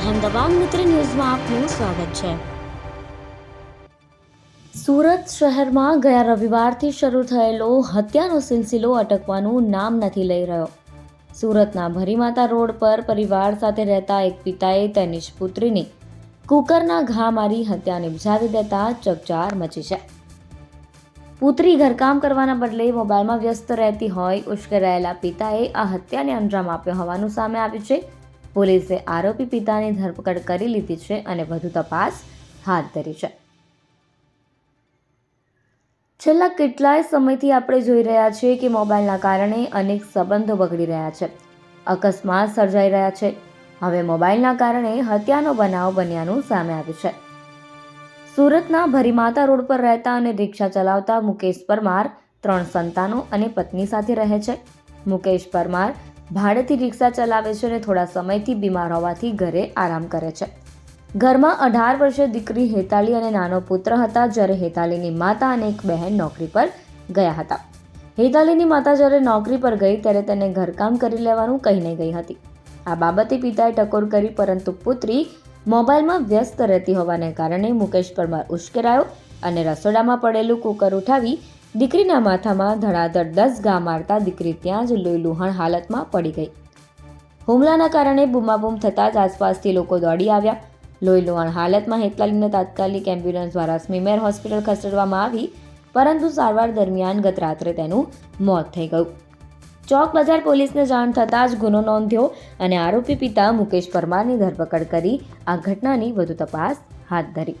અહેમદાબાદ મિત્ર ન્યૂઝમાં આપનું સ્વાગત છે. સુરત શહેરમાં ગયા રવિવારથી શરૂ થયેલો હત્યાનો સિલસિલો અટકવાનું નામ નથી લઈ રહ્યો. સુરતના ભરીમાતા રોડ પર પરિવાર સાથે રહેતા એક પિતાએ તેની જ પુત્રીની કુકરના ઘા મારી હત્યા નિપજાવી દેતા ચકચાર મચી છે. પુત્રી ઘરકામ કરવાના બદલે મોબાઈલમાં વ્યસ્ત રહેતી હોય ઉશ્કેરાયેલા પિતાએ આ હત્યાને અંજામ આપ્યો હોવાનું સામે આવ્યું છે. પોલીસે આરોપી પિતાની ધરપકડ કરી લીધી છે અને વધુ તપાસ હાથ ધરી છે. છેલ્લા કેટલાય સમયથી આપણે જોઈ રહ્યા છીએ કે મોબાઈલના કારણે અનેક સંબંધો બગડી રહ્યા છે. અકસ્માત સર્જાઈ રહ્યા છે. હવે મોબાઈલના કારણે હત્યાનો બનાવ બન્યાનું સામે આવ્યું છે. સુરતના ભરીમાતા રોડ પર રહેતા અને રિક્ષા ચલાવતા મુકેશ પરમાર ત્રણ સંતાનો અને પત્ની સાથે રહે છે. મુકેશ પરમાર ભાડેથી રિક્ષા ચલાવે છે અને થોડા સમયથી બીમાર હોવાથી ઘરે આરામ કરે છે. ઘરમાં અઢાર વર્ષે દીકરી હેતાલી અને નાનો પુત્ર હતા જ્યારે હેતાલીની માતા અને એક બહેન નોકરી પર ગયા હતા. હેતાલીની માતા જ્યારે નોકરી પર ગઈ ત્યારે તેને ઘરકામ કરી લેવાનું કહીને ગઈ હતી. આ બાબતે પિતાએ ટકોર કરી પરંતુ પુત્રી મોબાઈલમાં વ્યસ્ત રહેતી હોવાને કારણે મુકેશ પરમાર ઉશ્કેરાયો અને રસોડામાં પડેલું કુકર ઉઠાવી દીકરીના માથામાં ધડાધડ દસ ઘા મારતા દીકરી ત્યાં જ લોહીલુહાણ હાલતમાં પડી ગઈ. હુમલાના કારણે બૂમાબૂમ થતાં જ આસપાસથી લોકો દોડી આવ્યા. લોહીલુહાણ હાલતમાં હેતલાલીને તાત્કાલિક એમ્બ્યુલન્સ દ્વારા સ્મીમેર હોસ્પિટલ ખસેડવામાં આવી, પરંતુ સારવાર દરમિયાન ગત રાત્રે તેનું મોત થઈ ગયું. ચોક બજાર પોલીસને જાણ થતાં જ ગુનો નોંધ્યો અને આરોપી પિતા મુકેશ પરમારની ધરપકડ કરી આ ઘટનાની વધુ તપાસ હાથ ધરી.